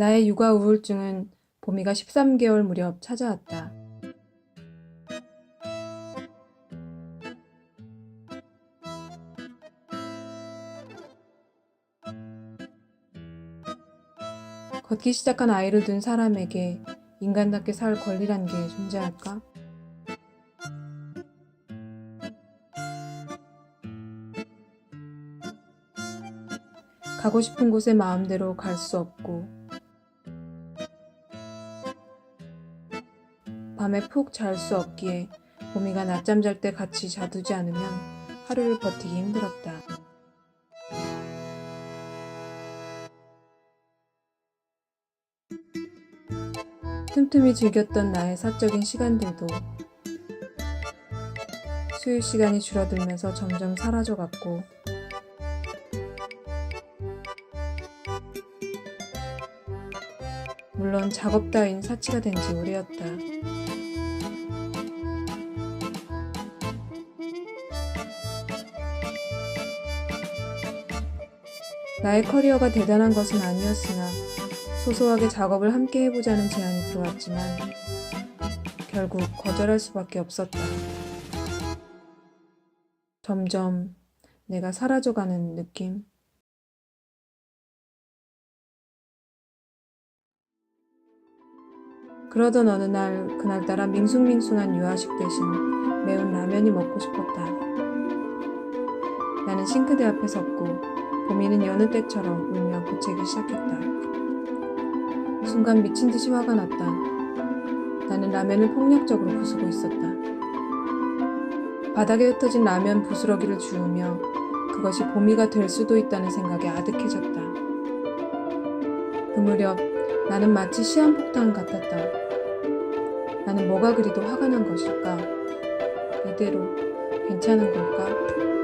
나의 육아 우울증은 보미가 13개월 무렵 찾아왔다. 걷기 시작한 아이를 둔 사람에게 인간답게 살 권리란 게 존재할까? 가고 싶은 곳에 마음대로 갈 수 없고 밤에 푹 잘 수 없기에 보미가 낮잠 잘 때 같이 자두지 않으면 하루를 버티기 힘들었다. 틈틈이 즐겼던 나의 사적인 시간들도 수유 시간이 줄어들면서 점점 사라져갔고 물론 작업 따윈 사치가 된 지 오래였다. 나의 커리어가 대단한 것은 아니었으나 소소하게 작업을 함께 해보자는 제안이 들어왔지만 결국 거절할 수밖에 없었다. 점점 내가 사라져가는 느낌. 그러던 어느 날 그날따라 밍숭밍숭한 유아식 대신 매운 라면이 먹고 싶었다. 나는 싱크대 앞에 섰고 보미는 여느 때처럼 울며 부채기 시작했다. 순간 미친 듯이 화가 났다. 나는 라면을 폭력적으로 부수고 있었다. 바닥에 흩어진 라면 부스러기를 주우며 그것이 보미가 될 수도 있다는 생각에 아득해졌다. 그 무렵 나는 마치 시한폭탄 같았다. 나는 뭐가 그리도 화가 난 것일까? 이대로 괜찮은 걸까?